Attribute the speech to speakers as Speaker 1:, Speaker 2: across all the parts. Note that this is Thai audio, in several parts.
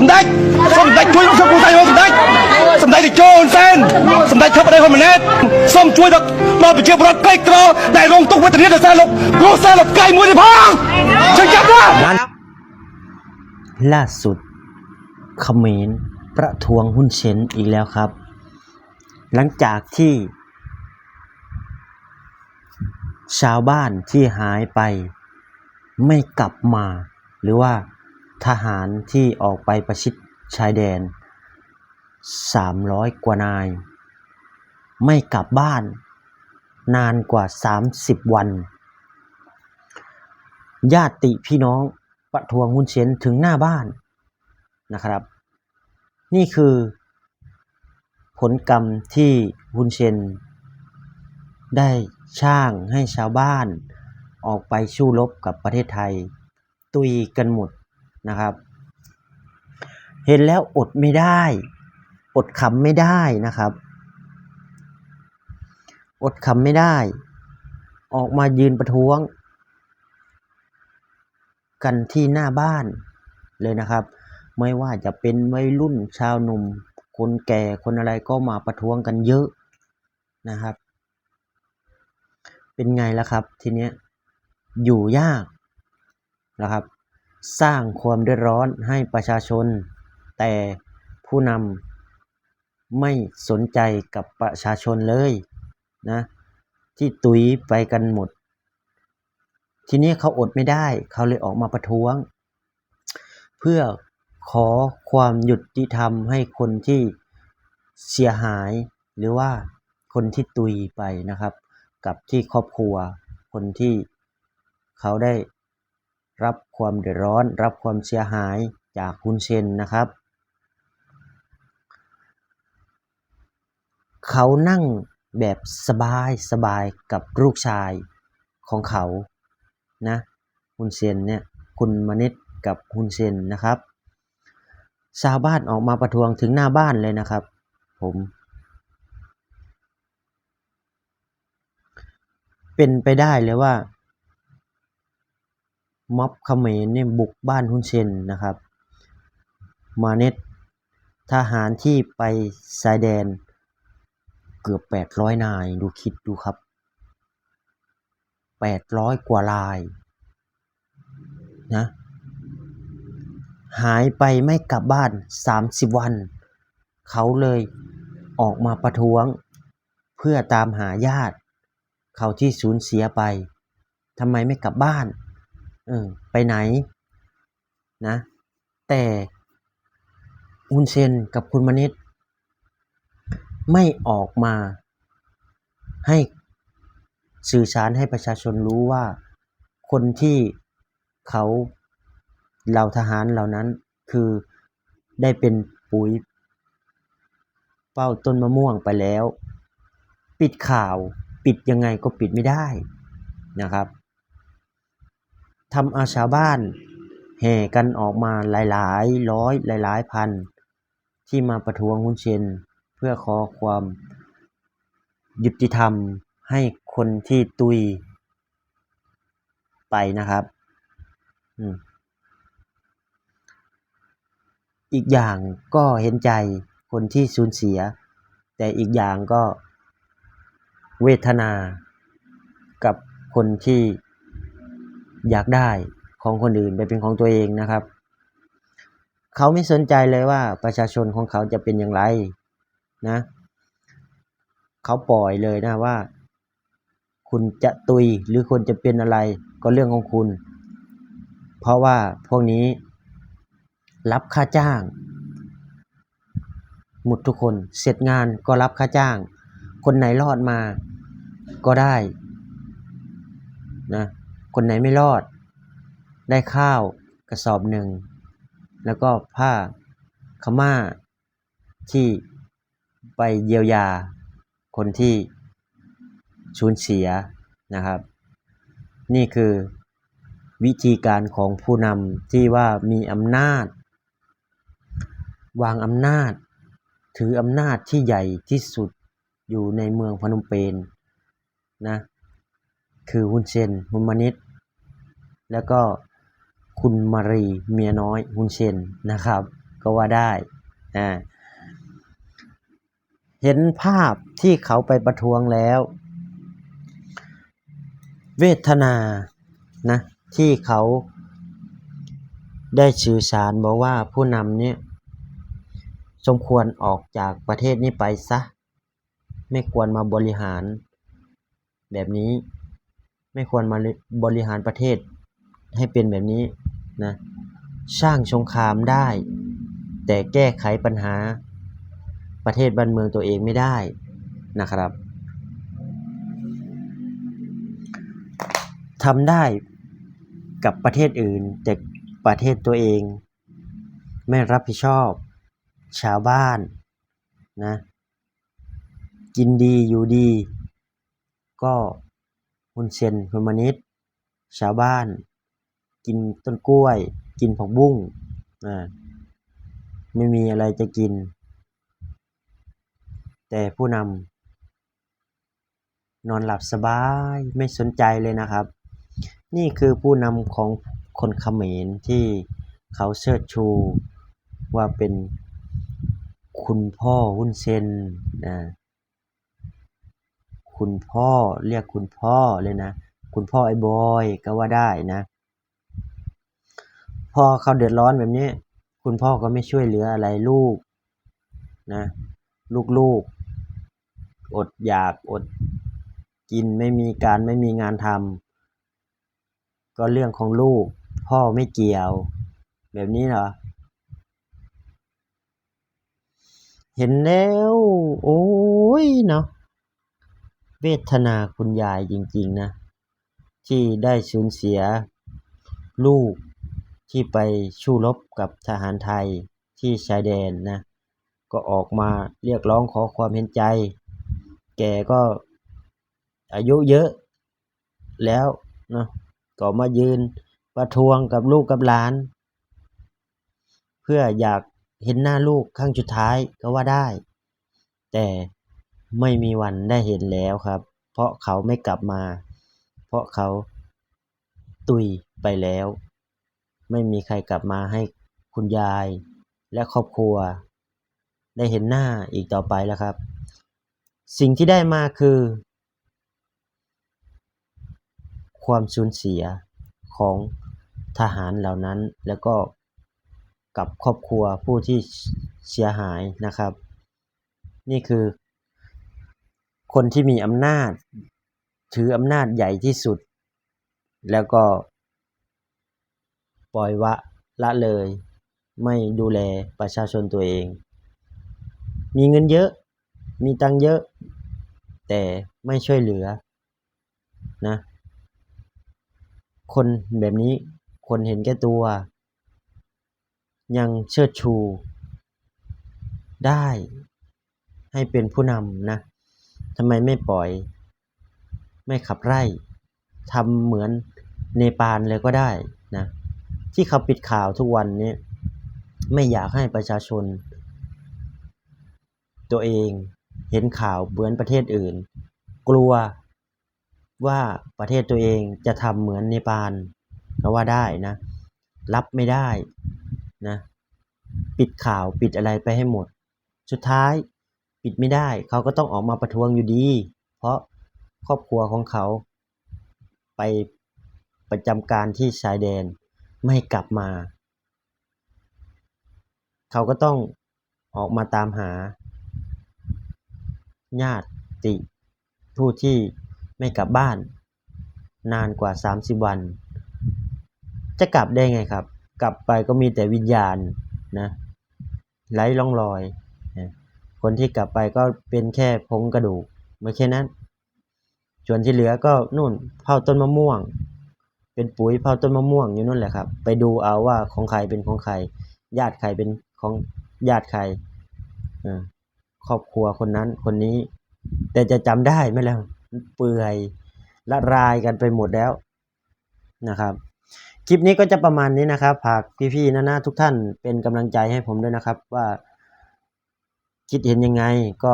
Speaker 1: សម្ដេចសម្ដេចជួយសុខសាយសម្ដេចសម្ដេចតេជោហ៊ុនសែនសម្ដេចធិបតីហ៊ុនម៉ាណែតសូមជួយដល់ដល់ប្រជាពលរដ្ឋក្រីក្រដែលរងទុក្ខវេទនាដោយសារលោកគ្រួសារលោកកៃមួយនេះផងជួយចាប់ណា
Speaker 2: นั้นล่าสุดเขมรประท้วงหุ้นเช้นอีกแล้วครับ หลังจากที่ ชาวบ้านที่หายไป ไม่กลับมา หรือว่า ทหารที่ออกไปประชิดชายแดน 300 กว่านาย ไม่กลับบ้านนานกว่า 30 วัน ญาติพี่น้องประท้วงหุ้นเช้นถึงหน้าบ้านนะครับ นี่คือผลกรรมที่หุ้นเช้นได้ช่างให้ชาวบ้านออกไปสู้รบกับประเทศไทย ตุยกันหมด นะครับ เห็นแล้วอดไม่ได้ อดขำไม่ได้นะครับ อดขำไม่ได้ ออกมายืนประท้วง กันที่หน้าบ้านเลยนะครับ ไม่ว่าจะเป็นวัยรุ่นชาวหนุ่ม คนแก่คนอะไรก็มาประท้วงกันเยอะนะครับ เป็นไงล่ะครับทีเนี้ยอยู่ยากนะครับ สร้างความเดือดร้อนให้ประชาชน แต่ผู้นำไม่สนใจกับประชาชนเลยนะที่ตุยไปกันหมด ทีนี้เขาอดไม่ได้เขาเลยออกมาประท้วง เพื่อขอความยุติธรรมให้คนที่เสียหายหรือว่าคนที่ตุยไปนะครับ กับที่ครอบครัวคนที่เขาได้ รับความเดือดร้อน รับความเสียหายจากคุณเซนนะครับ เขานั่งแบบสบายสบายกับลูกชายของเขานะฮุนเซนเนี่ยคุณมณิตกับฮุนเซนนะครับชาวบ้านออกมาประท้วงถึงหน้าบ้านเลยนะครับ ผม เป็นไปได้เลยว่า ม็อบเขมรเนี่ยบุกบ้านฮุนเซนนะครับ มาเน็ตทหารที่ไปชายแดนเกือบ 800 นาย ดูคิดดูครับ 800 กว่าลายนะหายไปไม่กลับบ้าน 30 วัน เขาเลยออกมาประท้วง เพื่อตามหาญาติ เขาที่สูญเสียไปทำไมไม่กลับบ้าน ออไปไหนนะแต่อุนเซนกับคุณมณิตไม่ออกมาให้สื่อสารให้ประชาชนรู้ว่าคนที่เขาเหล่าทหารเหล่านั้นคือได้เป็นปุ๋ยเป้าต้นมะม่วงไปแล้ว ปิดข่าวปิดยังไงก็ปิดไม่ได้นะครับ ทำเอาชาวบ้าน แห่กันออกมาหลายๆ ร้อยหลายๆ พัน ที่มาประท้วงหุ้นเชนเพื่อขอความยุติธรรมให้คนที่ตุยไปนะครับอีกอย่างก็เห็นใจคนที่สูญเสีย แต่อีกอย่างก็เวทนากับคนที่ อยากได้ของคนอื่นไปเป็นของตัวเองนะครับ เขาไม่สนใจเลยว่าประชาชนของเขาจะเป็นอย่างไรนะ เขาปล่อยเลยนะว่า คุณจะตุยหรือคนจะเป็นอะไรก็เรื่องของคุณ เพราะว่าพวกนี้รับค่าจ้าง หมดทุกคนเสร็จงานก็รับค่าจ้าง คนไหนรอดมาก็ได้นะ คนไหนไม่รอด ได้ข้าวกระสอบหนึ่ง แล้วก็ผ้าขม่าที่ไปเยียวยา คนที่สูญเสียนะครับ นี่คือวิธีการของผู้นำที่ว่ามีอำนาจ วางอำนาจ ถืออำนาจที่ใหญ่ที่สุดอยู่ในเมืองพนมเปญนะ คือฮุนเซนฮุนมานิตแล้วก็คุณมารีเมียน้อยฮุนเซนนะครับ ก็ว่าได้อ่าเห็นภาพที่เขาไปประท้วงแล้ว เวทนานะที่เขาได้สื่อสารบอกว่าผู้นำเนี่ยสมควรออกจากประเทศนี้ไปซะ ไม่ควรมาบริหารแบบนี้ ไม่ควรมาบริหารประเทศให้เป็นแบบนี้นะสร้างสงครามได้ แต่แก้ไขปัญหาประเทศบ้านเมืองตัวเองไม่ได้นะครับทำได้กับประเทศอื่น แต่ประเทศตัวเอง ไม่รับผิดชอบ ชาวบ้านนะกินดีอยู่ดี ก็ หุนเซนฮุมานิสชาวบ้าน กินต้นกล้วย กินผักบุ้งอ่าไม่มีอะไรจะกิน แต่ผู้นำนอนหลับสบายไม่สนใจเลยนะครับ นี่คือผู้นำของคนเขมรที่เขาเชิดชูว่าเป็นคุณพ่อหุ้นเซนนะ คุณพ่อ เรียกคุณพ่อเลยนะ คุณพ่อไอ้บอยก็ว่าได้นะพอเขาเดือดร้อนแบบนี้ คุณพ่อก็ไม่ช่วยเหลืออะไรลูกนะลูกๆ อดอยากอดกินไม่มีการไม่มีงานทำก็เรื่องของลูก พ่อไม่เกี่ยว แบบนี้เหรอเห็นแล้ว โอ้ยเนาะ เวทนาคุณยายจริง ๆ นะ ที่ได้สูญเสียลูกที่ไปสู้รบกับทหารไทยที่ชายแดนนะ ก็ออกมาเรียกร้องขอความเห็นใจ แกก็อายุเยอะแล้วเนาะก็มายืนประท้วงกับลูกกับหลาน เพื่ออยากเห็นหน้าลูกครั้งสุดท้ายก็ว่าได้ แต่ ไม่มีวันได้เห็นแล้วครับ เพราะเขาไม่กลับมา เพราะเขาตุยไปแล้ว ไม่มีใครกลับมาให้คุณยายและครอบครัว ได้เห็นหน้าอีกต่อไปแล้วครับ สิ่งที่ได้มาคือ ความสูญเสียของทหารเหล่านั้นแล้วก็กับครอบครัวผู้ที่เสียหายนะครับ นี่คือ คนที่มีอำนาจ ถืออำนาจใหญ่ที่สุด แล้วก็ ปล่อยวะละเลย ไม่ดูแลประชาชนตัวเอง มีเงินเยอะ มีตังเยอะ แต่ไม่ช่วยเหลือนะ คนแบบนี้คนเห็นแก่ตัว ยังเชิดชูได้ให้เป็นผู้นำนะ ทำไมไม่ปล่อย ไม่ขับไล่ทำเหมือนเนปาลเลยก็ได้นะที่เขาปิดข่าวทุกวันนี้ไม่อยากให้ประชาชน ตัวเองเห็นข่าวเหมือนประเทศอื่น กลัวว่าประเทศตัวเองจะทำเหมือนเนปาลก็ว่าได้นะ รับไม่ได้นะ ปิดข่าวปิดอะไรไปให้หมด สุดท้าย ปิดไม่ได้ เขาก็ต้องออกมาประท้วงอยู่ดี เพราะครอบครัวของเขา ไปประจำการที่ชายแดนไม่กลับมา เขาก็ต้องออกมาตามหา ญาติผู้ที่ไม่กลับบ้าน นานกว่า 30 วัน จะกลับได้ไงครับ กลับไปก็มีแต่วิญญาณนะไร้ร่องรอย คนที่กลับไปก็เป็นแค่พงกระดูกไม่แค่นั้น ส่วนที่เหลือก็นู่นเผาต้นมะม่วง เป็นปุ๋ยเผาต้นมะม่วงอยู่นู่นแหละครับ ไปดูเอาว่าของใครเป็นของใคร ญาติใครเป็นของญาติใครอครอบครัวคนนั้นคนนี้ แต่จะจำได้ไหมล่ะเปื่อยละลายกันไปหมดแล้วนะครับคลิปนี้ก็จะประมาณนี้นะครับฝากพี่ๆนะนะทุกท่านเป็นกำลังใจให้ผมด้วยนะครับว่า คิดเห็นยังไงก็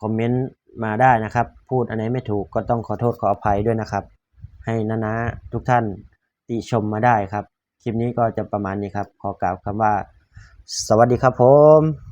Speaker 2: คอมเมนต์มาได้นะครับ พูดอันไหนไม่ถูกก็ต้องขอโทษขออภัยด้วยนะครับ ให้นะนะทุกท่านติชมมาได้ครับ คลิปนี้ก็จะประมาณนี้ครับ ขอกล่าวคำว่า สวัสดีครับผม